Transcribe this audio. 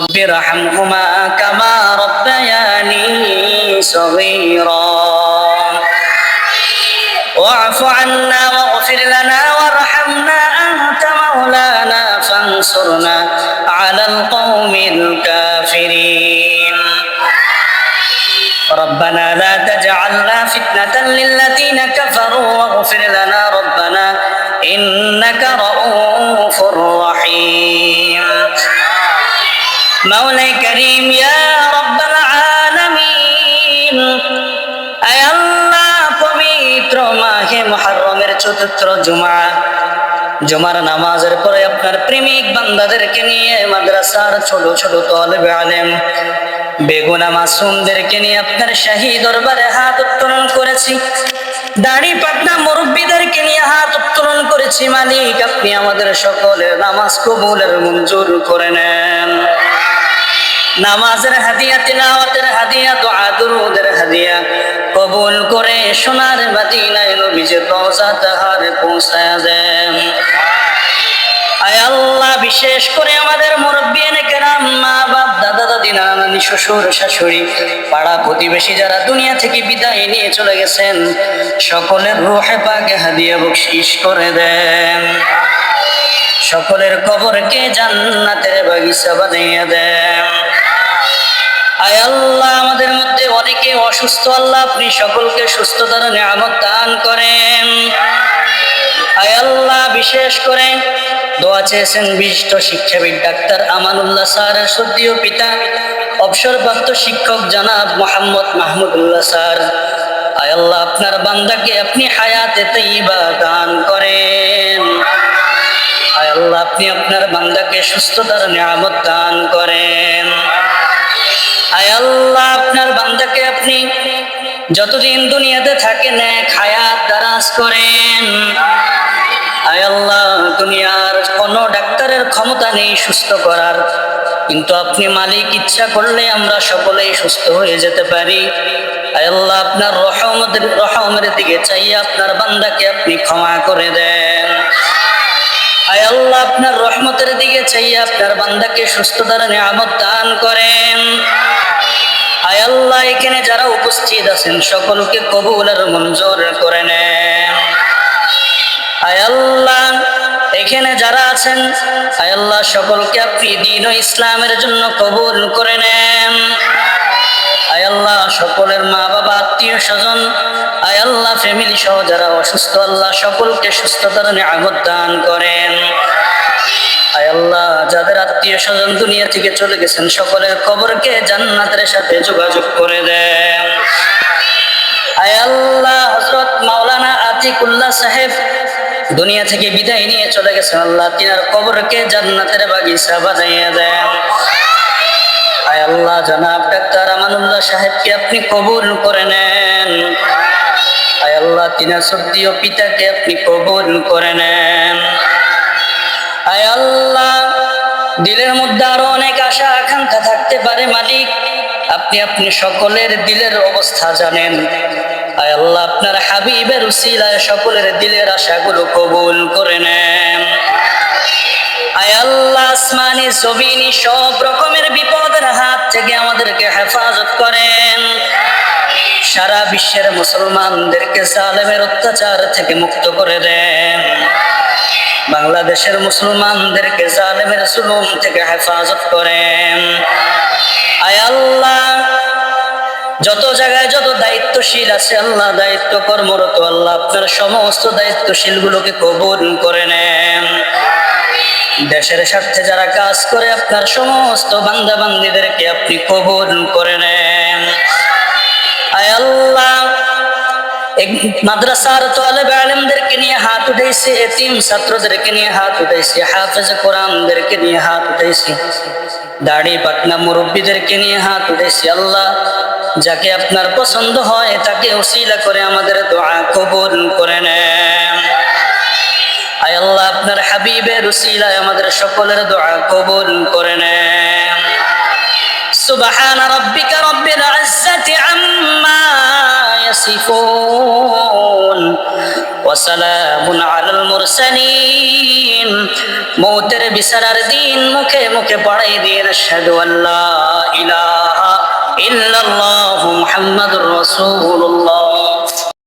رب ارحمهما كما ربياني صغيرا. واعف عنا واغفر لنا وارحمنا أنت مولانا فانصرنا على القوم الكافرين. ربنا لا تجعلنا فتنة للذين كفروا واغفر لنا ربنا إنك رؤوف মাওলাই করিম, ইয়া রব্বাল আলামিন। আল্লাহ, পবিত্র মাহে মুহররমের চতুর্থ জুমা। জুমার নামাজের পরে আপনার প্রেমিক বান্দাদেরকে নিয়ে মাদ্রাসার ছোট ছোট তলবে আলেম, বেগুনা মাসুমদেরকে নিয়ে আপনার শাহী দরবারে হাত উত্তোলন করেছি। দাড়ি পাটনা মুরব্বীদেরকে নিয়ে হাত উত্তোলন করেছি। মালিক, আপনি আমাদের সকলের নামাজ কবুলের মঞ্জুর করে নেন। নামাজের হাদিয়া, তিলাওয়াতের হাদিয়া, দোয়া দুরুদের হাদিয়া। কবুল করে সোনার মদিনায় নবীজে রওজা তাহার পৌঁছায় দেন। আয় আল্লাহ, বিশেষ করে আমাদের মুরব্বিয়ানে কেরাম, মা বাপ, দাদা দাদি, নানা নানি, শ্বশুর শাশুড়ি, পাড়া প্রতিবেশী যারা দুনিয়া থেকে বিদায় নিয়ে চলে গেছেন, সকলের রুহে পাকে হাদিয়া বকশিস করে দেন। সকলের কবরকে জান্নাতের বাগিচা বানিয়ে দেন। আয় আল্লাহ, আমাদের মধ্যে অনেকে অসুস্থ, আল্লাহ আপনি সকলকে সুস্থতার নিয়ামত দান করেন। আয় আল্লাহ, বিশেষ করে দোয়া চেয়েছেন বিশিষ্ট শিক্ষাবিদ ডাক্তার আমানুল্লাহ স্যারের সদ্যীয় পিতা, অবসরপ্রাপ্ত শিক্ষক জানাব মোহাম্মদ মাহমুদুল্লাহ স্যার। আয় আল্লাহ, আপনার বান্দাকে আপনি হায়াতে তৈবা দান করেন। আয় আল্লাহ, আপনি আপনার বান্দাকে সুস্থতার নিয়ামত দান করেন। আয় আল্লাহ, আপনার বান্দাকে আপনি যতদিন দুনিয়াতে থাকেন, এক হায়াত দারাজ করেন। আয় আল্লাহ, দুনিয়ার কোন ডাক্তারের ক্ষমতা নেই সুস্থ করার। কিন্তু আপনি মালিক, ইচ্ছা করলে আমরা সকলেই সুস্থ হয়ে যেতে পারি। আয় আল্লাহ, আপনার রহমতের রহমের দিকে চাইয়ে আপনার বান্দাকে আপনি ক্ষমা করে দেন। আয় আল্লাহ, আপনার রহমতের দিকে চাইয়ে আপনার বান্দাকে সুস্থতার নিয়ামত দান করেন। আল্লাহ এখানে যারা উপস্থিত আছেন সকলকে কবুল আর মঞ্জুর করে নেন। আয় আল্লাহ, এখানে যারা আছেন, আয় আল্লাহ সকলকে আপনি দিন ইসলামের জন্য কবুল করে নেন। আয় আল্লাহ সকলের মা বাবা আত্মীয় স্বজন, আয় আল্লাহ ফ্যামিলি সহ যারা অসুস্থ, আল্লাহ সকলকে সুস্থতার নিয়ামত দান করেন। আয় আল্লাহ, যাদের আত্মীয় স্বজন দুনিয়া থেকে চলে গেছেন, সকলের কবরকে জান্নাতের সাথে যোগাযোগ করে দেন। হজরত মাওলানা আতিকুল্লাহ সাহেব দুনিয়া থেকে বিদায় নিয়ে চলে আল্লাহ তিনার কবরকে জান্নাতের বাগিচা বাজাইয়া দেন। আয় আল্লাহ, জনাব ডাক্তার আমানুল্লাহ সাহেবকে আপনি কবুল করে নেন। আয় আল্লাহ, তিনার সর্দীয় পিতাকে আপনি কবুল করে নেন। আয় আল্লাহ, দিলের মধ্যে আরও অনেক আশা আকাঙ্ক্ষা থাকতে পারে মালিক। আপনি আপনি সকলের দিলের অবস্থা জানেন। আয় আল্লাহ, আপনার হাবিবের উসিলায় সকলের দিলের আশাগুলো কবুল করে নেন। আয় আল্লাহ, আসমানি জমিনি সব রকমের বিপদের হাত থেকে আমাদেরকে হেফাজত করেন। সারা বিশ্বের মুসলমানদেরকে জালেমের অত্যাচার থেকে মুক্ত করে দেন। বাংলাদেশের মুসলমানদেরকে জালেমের জুলুম থেকে হেফাজত করেন। আল্লাহ। যত জায়গায় যত দায়িত্বশীল আছে আল্লাহ, দায়িত্ব কর্মরত আল্লাহ, আপনার সমস্ত দায়িত্বশীল গুলোকে কবুল করে নেন। দেশের স্বার্থে যারা কাজ করে, আপনার সমস্ত বান্দা বান্দিদেরকে আপনি কবুল করে নেন। আয় আল্লাহ। মাদ্রাসার তোয়ালেবে আলেমদেরকে নিয়ে হাত উঠেছে এতিম ছাত্রদেরকে নিয়ে হাত উঠেছে হাফেজ কোরআনদেরকে নিয়ে হাত উঠেছে দাড়ি পাতনা মুরব্বীদেরকে নিয়ে হাত উঠেছি আল্লাহ। যাকে আপনার পছন্দ হয়, তাকে ওসিলা করে আমাদের দোয়া কবুল করে নেন। আয় আল্লাহ, আপনার হাবিবের ওসিলায় আমাদের সকলের দোয়া কবুল করে নেন। সুবহান রাব্বিকা রব্বিল ইজ্জাতি আম্মা ইয়াসিফুন। ওয়াসালামুন আলাল মুরসালিন। মৌতের বিছানার দিন মুখে মুখে পড়াই দিয়ে আশহাদু আল্লা ইলাহা ইল্লাল্লাহু মুহাম্মাদুর রাসূলুল্লাহ।